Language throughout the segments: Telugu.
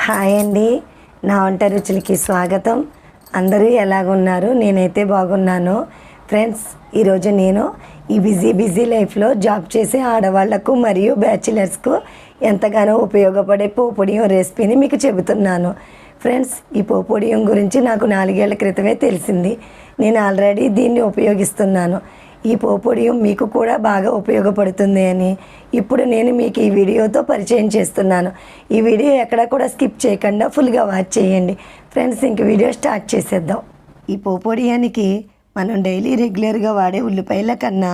హాయ్ అండి. నా వంట రుచులకి స్వాగతం. అందరూ ఎలాగున్నారు? నేనైతే బాగున్నాను. ఫ్రెండ్స్ ఈరోజు నేను ఈ బిజీ బిజీ లైఫ్లో జాబ్ చేసే ఆడవాళ్ళకు మరియు బ్యాచిలర్స్కు ఎంతగానో ఉపయోగపడే పోపొడియం రెసిపీని మీకు చెబుతున్నాను. ఫ్రెండ్స్ ఈ పోపొడియం గురించి నాకు నాలుగేళ్ళ క్రితమే తెలిసింది. నేను ఆల్రెడీ దీన్ని ఉపయోగిస్తున్నాను. ఈ పోపొడియం మీకు కూడా బాగా ఉపయోగపడుతుంది అని. ఇప్పుడు నేను మీకు ఈ వీడియోతో పరిచయం చేస్తున్నాను. ఈ వీడియో ఎక్కడ కూడా స్కిప్ చేయకుండా ఫుల్గా వాచ్ చేయండి. ఫ్రెండ్స్ ఇంక వీడియో స్టార్ట్ చేసేద్దాం. ఈ పోపొడియానికి మనం డైలీ రెగ్యులర్గా వాడే ఉల్లిపాయల కన్నా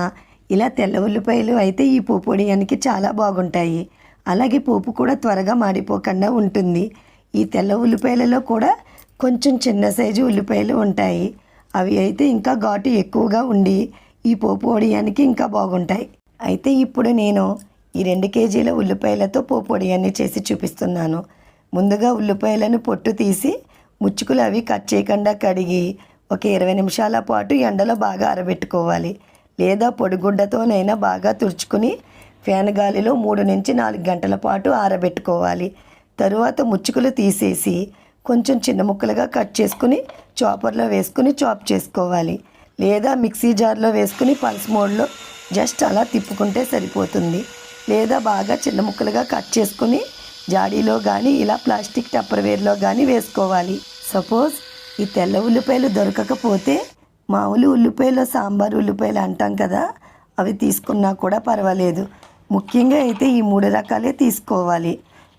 ఇలా తెల్ల ఉల్లిపాయలు అయితే ఈ పోపొడియానికి చాలా బాగుంటాయి. అలాగే పోపు కూడా త్వరగా మాడిపోకుండా ఉంటుంది. ఈ తెల్ల ఉల్లిపాయలలో కూడా కొంచెం చిన్న సైజు ఉల్లిపాయలు ఉంటాయి. అవి అయితే ఇంకా ఘాటు ఎక్కువగా ఉండి ఈ పోపు వడియానికి ఇంకా బాగుంటాయి. అయితే ఇప్పుడు నేను ఈ రెండు కేజీల ఉల్లిపాయలతో పోపు వడియాన్ని చేసి చూపిస్తున్నాను. ముందుగా ఉల్లిపాయలను పొట్టు తీసి ముచ్చుకులు అవి కట్ చేయకుండా కడిగి ఒక ఇరవై నిమిషాల పాటు ఎండలో బాగా ఆరబెట్టుకోవాలి. లేదా పొడిగుడ్డతోనైనా బాగా తుడుచుకుని ఫ్యాన్ గాలిలో మూడు నుంచి నాలుగు గంటల పాటు ఆరబెట్టుకోవాలి. తరువాత ముచ్చుకులు తీసేసి కొంచెం చిన్న ముక్కలుగా కట్ చేసుకుని చాపర్లో వేసుకుని చాప్ చేసుకోవాలి. లేదా మిక్సీ జార్లో వేసుకుని పల్స్ మోడ్లో జస్ట్ అలా తిప్పుకుంటే సరిపోతుంది. లేదా బాగా చిన్న ముక్కలుగా కట్ చేసుకుని జాడీలో కానీ ఇలా ప్లాస్టిక్ టప్పర్వేర్లో కానీ వేసుకోవాలి. సపోజ్ ఈ తెల్ల ఉల్లిపాయలు దొరకకపోతే మామూలు ఉల్లిపాయలు సాంబార్ ఉల్లిపాయలు అంటాం కదా అవి తీసుకున్నా కూడా పర్వాలేదు. ముఖ్యంగా అయితే ఈ మూడు రకాలే తీసుకోవాలి.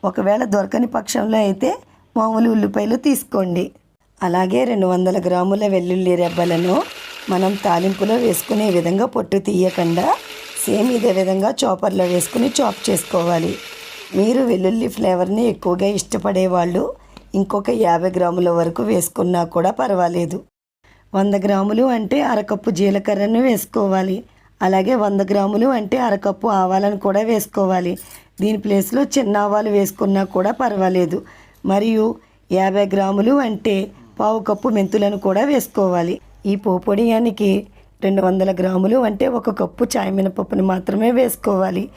ఒకవేళ దొరకని పక్షంలో అయితే మామూలు ఉల్లిపాయలు తీసుకోండి. అలాగే రెండు వందల గ్రాముల వెల్లుల్లి రెబ్బలను మనం తాలింపులో వేసుకునే విధంగా పొట్టు తీయకుండా సేమ్ ఇదే విధంగా చాపర్లో వేసుకుని చాప్ చేసుకోవాలి. మీరు వెల్లుల్లి ఫ్లేవర్ని ఎక్కువగా ఇష్టపడే వాళ్ళు ఇంకొక యాభై గ్రాముల వరకు వేసుకున్నా కూడా పర్వాలేదు. వంద గ్రాములు అంటే అరకప్పు జీలకర్రను వేసుకోవాలి. అలాగే వంద గ్రాములు అంటే అరకప్పు ఆవాలను కూడా వేసుకోవాలి. దీని ప్లేస్లో చిన్న ఆవాలు వేసుకున్నా కూడా పర్వాలేదు. మరియు యాభై గ్రాములు అంటే పావు కప్పు మెంతులను కూడా వేసుకోవాలి. ఈ పోపొడియానికి రెండు వందల గ్రాములు అంటే ఒక కప్పు చాయ్ మినపప్పుని మాత్రమే వేసుకోవాలి.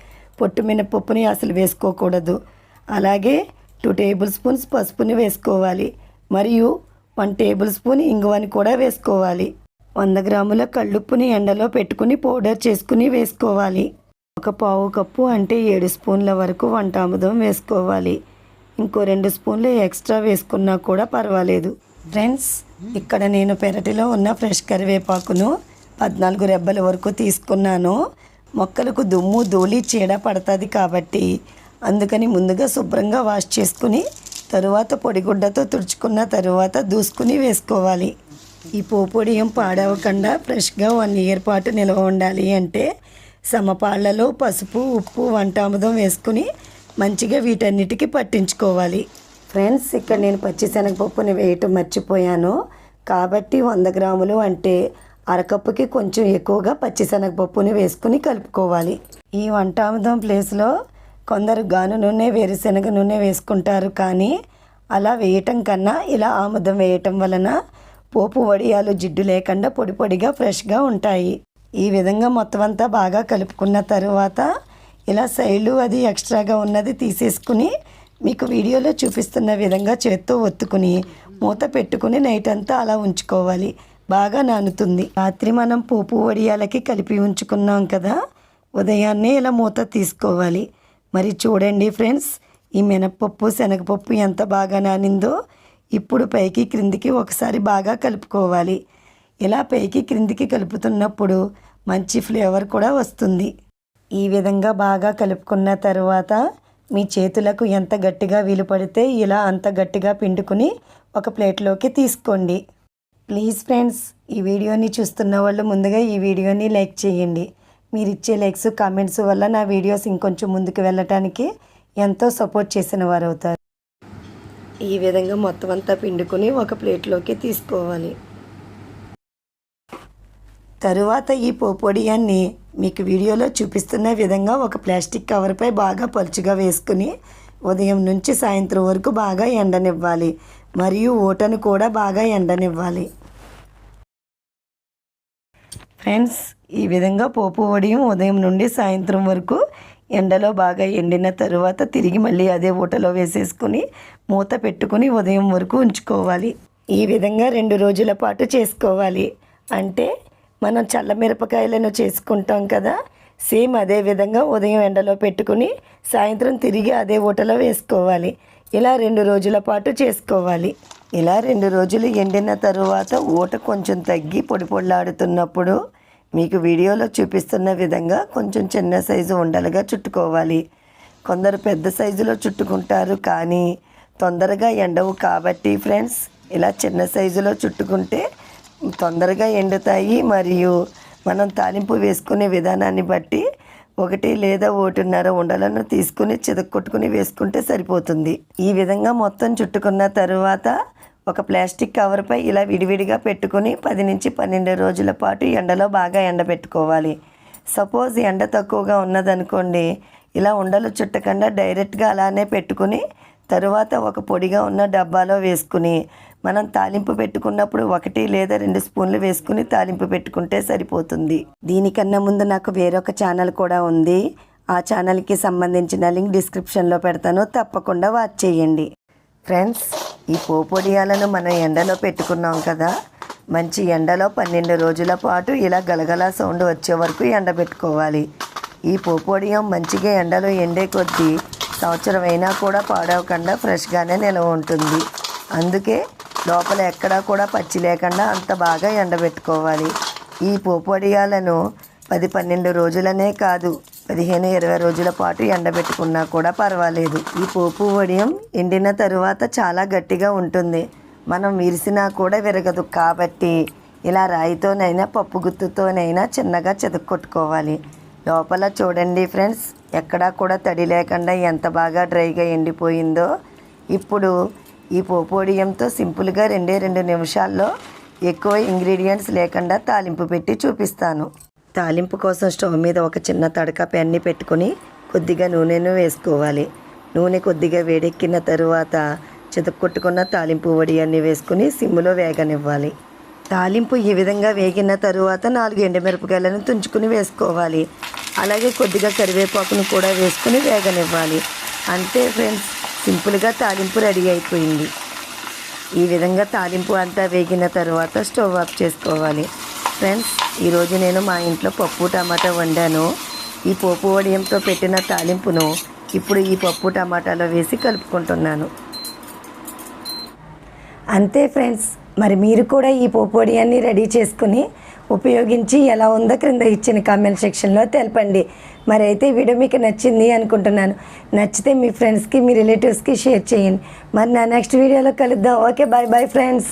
పొట్టు మినపప్పుని అసలు వేసుకోకూడదు. అలాగే టూ టేబుల్ స్పూన్స్ పసుపుని వేసుకోవాలి. మరియు వన్ టేబుల్ స్పూన్ ఇంగువని కూడా వేసుకోవాలి. వంద గ్రాముల కళ్ళుప్పుని ఎండలో పెట్టుకుని పౌడర్ చేసుకుని వేసుకోవాలి. ఒక పావు కప్పు అంటే ఏడు స్పూన్ల వరకు వంట ఆముదం వేసుకోవాలి. ఇంకో రెండు స్పూన్లు ఎక్స్ట్రా వేసుకున్నా కూడా పర్వాలేదు. ఫ్రెండ్స్ ఇక్కడ నేను పెరటిలో ఉన్న ఫ్రెష్ కరివేపాకును పద్నాలుగు రెబ్బల వరకు తీసుకున్నాను. మొక్కలకు దుమ్ము ధూళి చీడ పడుతుంది కాబట్టి అందుకని ముందుగా శుభ్రంగా వాష్ చేసుకుని తరువాత పొడిగుడ్డతో తుడుచుకున్న తరువాత దూసుకుని వేసుకోవాలి. ఈ పోపొడి ఏం పాడవకుండా ఫ్రెష్గా వన్ ఇయర్ పాటు నిల్వ ఉండాలి అంటే సమపాళ్ళలో పసుపు ఉప్పు వంటాముదం వేసుకుని మంచిగా వీటన్నిటికీ పట్టించుకోవాలి. ఫ్రెండ్స్ ఇక్కడ నేను పచ్చిశనగపప్పుని వేయటం మర్చిపోయాను. కాబట్టి వంద గ్రాములు అంటే అరకప్పుకి కొంచెం ఎక్కువగా పచ్చిశనగపప్పుని వేసుకుని కలుపుకోవాలి. ఈ వంటామదం ప్లేస్లో కొందరు గాను నూనె వేరుశనగ నూనె వేసుకుంటారు కానీ అలా వేయటం కన్నా ఇలా ఆముదం వేయటం వలన పోపు వడియాలు జిడ్డు లేకుండా పొడి పొడిగా ఫ్రెష్గా ఉంటాయి. ఈ విధంగా మొత్తం అంతా బాగా కలుపుకున్న తరువాత ఇలా సైడ్లు అది ఎక్స్ట్రాగా ఉన్నది తీసేసుకుని మీకు వీడియోలో చూపిస్తున్న విధంగా చేత్తో ఒత్తుకుని మూత పెట్టుకుని నైట్ అంతా అలా ఉంచుకోవాలి. బాగా నానుతుంది. రాత్రి మనం పోపు వడియాలకి కలిపి ఉంచుకున్నాం కదా ఉదయాన్నే ఇలా మూత తీసుకోవాలి. మరి చూడండి ఫ్రెండ్స్ ఈ మినప్పప్పు శనగపప్పు ఎంత బాగా నానిందో ఇప్పుడు పైకి క్రిందికి ఒకసారి బాగా కలుపుకోవాలి. ఇలా పైకి క్రిందికి కలుపుతున్నప్పుడు మంచి ఫ్లేవర్ కూడా వస్తుంది. ఈ విధంగా బాగా కలుపుకున్న తర్వాత మీ చేతులకు ఎంత గట్టిగా వీలు పడితే ఇలా అంత గట్టిగా పిండుకుని ఒక ప్లేట్లోకి తీసుకోండి. ప్లీజ్ ఫ్రెండ్స్ ఈ వీడియోని చూస్తున్న వాళ్ళు ముందుగా ఈ వీడియోని లైక్ చేయండి. మీరు ఇచ్చే లైక్స్ కామెంట్స్ వల్ల నా వీడియోస్ ఇంకొంచెం ముందుకు వెళ్ళటానికి ఎంతో సపోర్ట్ చేసిన వారు అవుతారు ఈ విధంగా మొత్తం అంతా పిండుకొని ఒక ప్లేట్లోకి తీసుకోవాలి. తరువాత ఈ పోపొడియాన్ని మీకు వీడియోలో చూపిస్తున్న విధంగా ఒక ప్లాస్టిక్ కవర్పై బాగా పలుచుగా వేసుకుని ఉదయం నుంచి సాయంత్రం వరకు బాగా ఎండనివ్వాలి. మరియు ఊటను కూడా బాగా ఎండనివ్వాలి. ఫ్రెండ్స్ ఈ విధంగా పోపు వడియం ఉదయం నుండి సాయంత్రం వరకు ఎండలో బాగా ఎండిన తరువాత తిరిగి మళ్ళీ అదే ఊటలో వేసేసుకుని మూత పెట్టుకుని ఉదయం వరకు ఉంచుకోవాలి. ఈ విధంగా రెండు రోజుల పాటు చేసుకోవాలి. అంటే మనం చల్లమిరపకాయలను చేసుకుంటాం కదా. సేమ్ అదే విధంగా ఉదయం ఎండలో పెట్టుకుని సాయంత్రం తిరిగి అదే ఊటలో వేసుకోవాలి. ఇలా రెండు రోజుల పాటు చేసుకోవాలి. ఇలా రెండు రోజులు ఎండిన తరువాత ఊట కొంచెం తగ్గి పొడి పొడిలాడుతున్నప్పుడు మీకు వీడియోలో చూపిస్తున్న విధంగా కొంచెం చిన్న సైజు ఉండలుగా చుట్టుకోవాలి. కొందరు పెద్ద సైజులో చుట్టుకుంటారు కానీ తొందరగా ఎండవు కాబట్టి ఫ్రెండ్స్ ఇలా చిన్న సైజులో చుట్టుకుంటే తొందరగా ఎండుతాయి మరియు మనం తాలింపు వేసుకునే విధానాన్ని బట్టి ఒకటి లేదా ఒకటిన్నర ఉండలను తీసుకుని చితక్కొట్టుకుని వేసుకుంటే సరిపోతుంది. ఈ విధంగా మొత్తం చుట్టుకున్న తరువాత ఒక ప్లాస్టిక్ కవర్పై ఇలా విడివిడిగా పెట్టుకుని పది నుంచి పన్నెండు రోజుల పాటు ఎండలో బాగా ఎండబెట్టుకోవాలి సపోజ్ ఎండ తక్కువగా ఉన్నదనుకోండి ఇలా ఉండలు చుట్టకుండా డైరెక్ట్గా అలానే పెట్టుకుని తరువాత ఒక పొడిగా ఉన్న డబ్బాలో వేసుకుని మనం తాలింపు పెట్టుకున్నప్పుడు ఒకటి లేదా రెండు స్పూన్లు వేసుకుని తాలింపు పెట్టుకుంటే సరిపోతుంది. దీనికన్నా ముందు నాకు వేరొక ఛానల్ కూడా ఉంది. ఆ ఛానల్కి సంబంధించిన లింక్ డిస్క్రిప్షన్లో పెడతాను. తప్పకుండా వాచ్ చేయండి. ఫ్రెండ్స్ ఈ పోపొడియాలను మనం ఎండలో పెట్టుకున్నాం కదా మంచి ఎండలో పన్నెండు రోజుల పాటు ఇలా గలగలా సౌండ్ వచ్చే వరకు ఎండబెట్టుకోవాలి ఈ పోపోడియం మంచిగా ఎండలో ఎండే కొద్దీ సంవత్సరం అయినా కూడా పాడవకుండా ఫ్రెష్గానే నిలవ ఉంటుంది. అందుకే లోపల ఎక్కడా కూడా పచ్చి లేకుండా అంత బాగా ఎండబెట్టుకోవాలి. ఈ పోపొడియాలను పది పన్నెండు రోజులనే కాదు పదిహేను ఇరవై రోజుల పాటు ఎండబెట్టుకున్నా కూడా పర్వాలేదు. ఈ పోపు వడియం ఎండిన తరువాత చాలా గట్టిగా ఉంటుంది. మనం విరిసినా కూడా విరగదు కాబట్టి ఇలా రాయితోనైనా పప్పు గుత్తుతోనైనా చిన్నగా చెదుక్కొట్టుకోవాలి. లోపల చూడండి ఫ్రెండ్స్ ఎక్కడా కూడా తడి లేకుండా ఎంత బాగా డ్రైగా ఎండిపోయిందో. ఇప్పుడు ఈ పోపోడియంతో సింపుల్గా రెండే రెండు నిమిషాల్లో ఎక్కువ ఇంగ్రీడియంట్స్ లేకుండా తాలింపు పెట్టి చూపిస్తాను. తాలింపు కోసం స్టవ్ మీద ఒక చిన్న తడక పెన్ని పెట్టుకుని కొద్దిగా నూనెను వేసుకోవాలి. నూనె కొద్దిగా వేడెక్కిన తరువాత చితక్కొట్టుకున్న తాలింపు వడియాన్ని వేసుకుని సిమ్ములో వేగనివ్వాలి. తాలింపు ఈ విధంగా వేగిన తరువాత నాలుగు ఎండుమిరపకాయలను తుంచుకుని వేసుకోవాలి. అలాగే కొద్దిగా కరివేపాకును కూడా వేసుకుని వేగనివ్వాలి. అంతే ఫ్రెండ్స్. సింపుల్గా తాలింపు రెడీ అయిపోయింది. ఈ విధంగా తాలింపు అంతా వేగిన తర్వాత స్టవ్ ఆఫ్ చేసుకోవాలి. ఫ్రెండ్స్ ఈరోజు నేను మా ఇంట్లో పప్పు టమాటా వండాను. ఈ పోపు వడియంతో పెట్టిన తాలింపును ఇప్పుడు ఈ పప్పు టమాటాలో వేసి కలుపుకుంటున్నాను. అంతే ఫ్రెండ్స్ మరి మీరు కూడా ఈ పోపు వడియాన్ని రెడీ చేసుకుని ఉపయోగించి ఎలా ఉందో క్రింద ఇచ్చిన కామెంట్ సెక్షన్లో తెలపండి. మరి అయితే ఈ వీడియో మీకు నచ్చింది అనుకుంటున్నాను. నచ్చితే మీ ఫ్రెండ్స్కి మీ రిలేటివ్స్కి షేర్ చేయండి. మరి నా నెక్స్ట్ వీడియోలో కలుద్దాం. Okay bye bye friends